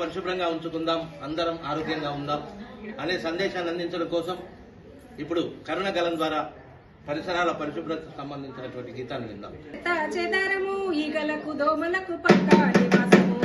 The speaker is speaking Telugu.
పరిశుభ్రంగా ఉంచుకుందాం అందరం ఆరోగ్యంగా ఉందాం అనే సందేశాన్ని అందించడం కోసం ఇప్పుడు కరుణ గలం ద్వారా పరిసరాల పరిశుభ్రతకు సంబంధించినటువంటి గీతాన్ని విందాం. చెదరము ఈగలకు దోమలకు నివాసము.